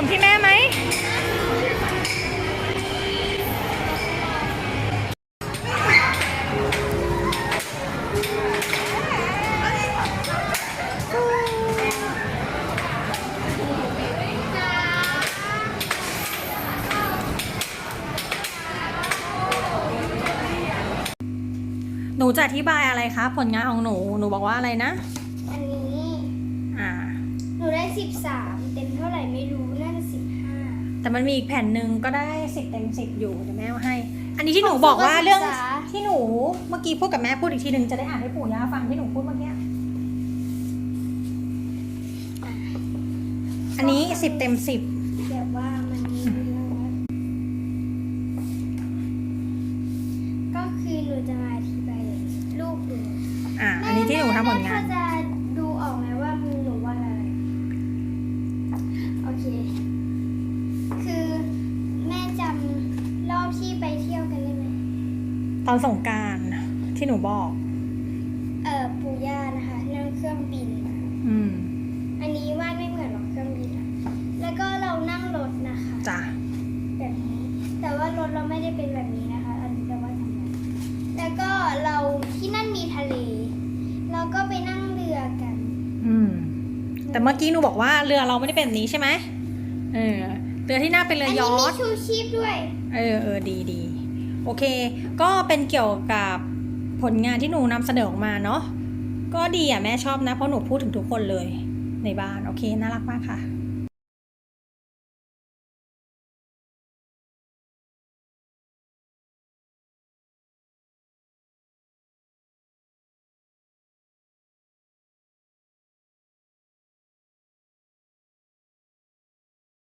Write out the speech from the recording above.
มพี่แม่ไหมหนูจะอธิบายอะไรคะผลงานของหนู หนูบอกว่าอะไรนะ ได้สิบสามเต็มเท่าไหร่ไม่รู้น่าจะสิบห้า แต่มันมีอีกแผ่นหนึ่งก็ได้สิบเต็มสิบอยู่เดี๋ยวแม่เอาให้ อันนี้ที่หนูบอกว่าเรื่องที่หนูเมื่อกี้พูดกับแม่พูดอีกทีหนึ่งจะได้อ่านให้ปู่ย่าฟังที่หนูพูดเมื่อกี้อันนี้สิบเต็มสิบแบบว่ามันมีเรื่องก็คือหนูจะมาอธิบายรูปหนูอ่าอันนี้ที่หนูทำผลงาน แม่จะดู ตอนสงกรารที่หนูบอก เออปู่ย่านะคะนั่งเครื่องบิน อืมอันนี้วาดไม่เหมือนหรอกเครื่องบินอะแล้วก็เรานั่งรถนะคะจ้ะแบบนี้ แต่ว่ารถเราไม่ได้เป็นแบบนี้นะคะ อันนี้แปลว่าทำไมแล้วก็เราที่นั่นมีทะเล เราก็ไปนั่งเรือกัน อืม แต่เมื่อกี้หนูบอกว่าเรือเราไม่ได้เป็นแบบนี้ใช่ไหมเออเรือที่หน้าเป็นเรือัอนยนี้อมีชต์ชูชีพด้วย เออเออดีดี โอเค ก็เป็นเกี่ยวกับผลงานที่หนูนำเสนอออกมาเนาะก็ดีอะแม่ชอบนะเพราะหนูพูดถึงทุกคนเลยในบ้าน โอเค น่ารักมากค่ะ